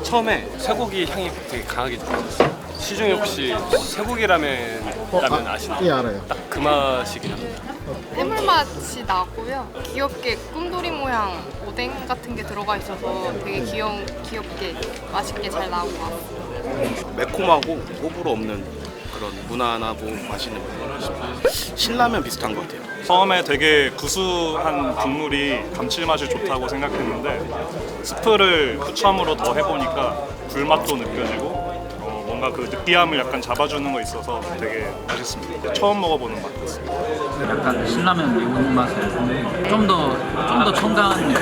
처음에 쇠고기 향이 되게 강하게 느껴졌어요. 시중에 혹시 쇠고기 라면 라면 아시나요? 예 알아요. 딱 그 맛이긴 합니다. 해물 맛이 나고요. 귀엽게 꿈돌이 모양 오뎅 같은 게 들어가 있어서 되게 귀여운 귀엽게 맛있게 잘 나온 것 같아요. 매콤하고 호불호 없는 그런 무난하고 맛있는 신라면 비슷한 것 같아요. 처음에 되게 구수한 국물이 감칠맛이 좋다고 생각했는데 스프를 후참으로 더 해보니까 불맛도 느껴지고 어, 뭔가 그 느끼함을 약간 잡아주는 거 있어서 되게 맛있습니다. 처음 먹어보는 맛 같습니다. 약간 신라면 매운 맛을 좀 더 좀 더 첨가한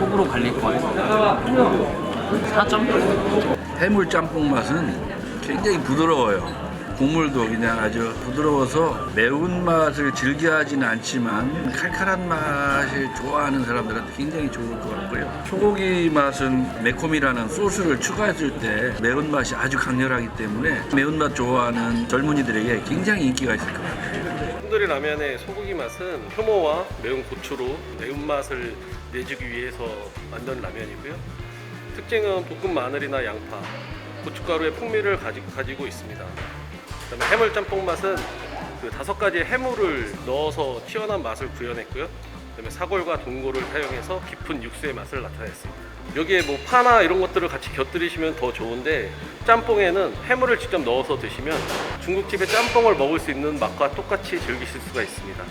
호불호 갈릴 것 같아요. 4점? 해물 짬뽕 맛은 굉장히 부드러워요. 국물도 그냥 아주 부드러워서 매운맛을 즐겨하지는 않지만 칼칼한 맛을 좋아하는 사람들한테 굉장히 좋을 것 같고요. 소고기 맛은 매콤이라는 소스를 추가했을 때 매운맛이 아주 강렬하기 때문에 매운맛 좋아하는 젊은이들에게 굉장히 인기가 있을 것 같아요. 꿈돌이 라면의 소고기 맛은 효모와 매운 고추로 매운맛을 내주기 위해서 만든 라면이고요. 특징은 볶은 마늘이나 양파, 고춧가루의 풍미를 가지, 가지고 있습니다. 그다음에 해물 짬뽕 맛은 그 다섯 가지의 해물을 넣어서 튀어나온 맛을 구현했고요. 그다음에 사골과 동고를 사용해서 깊은 육수의 맛을 나타냈습니다. 여기에 뭐 파나 이런 것들을 같이 곁들이시면 더 좋은데 짬뽕에는 해물을 직접 넣어서 드시면 중국집의 짬뽕을 먹을 수 있는 맛과 똑같이 즐기실 수가 있습니다.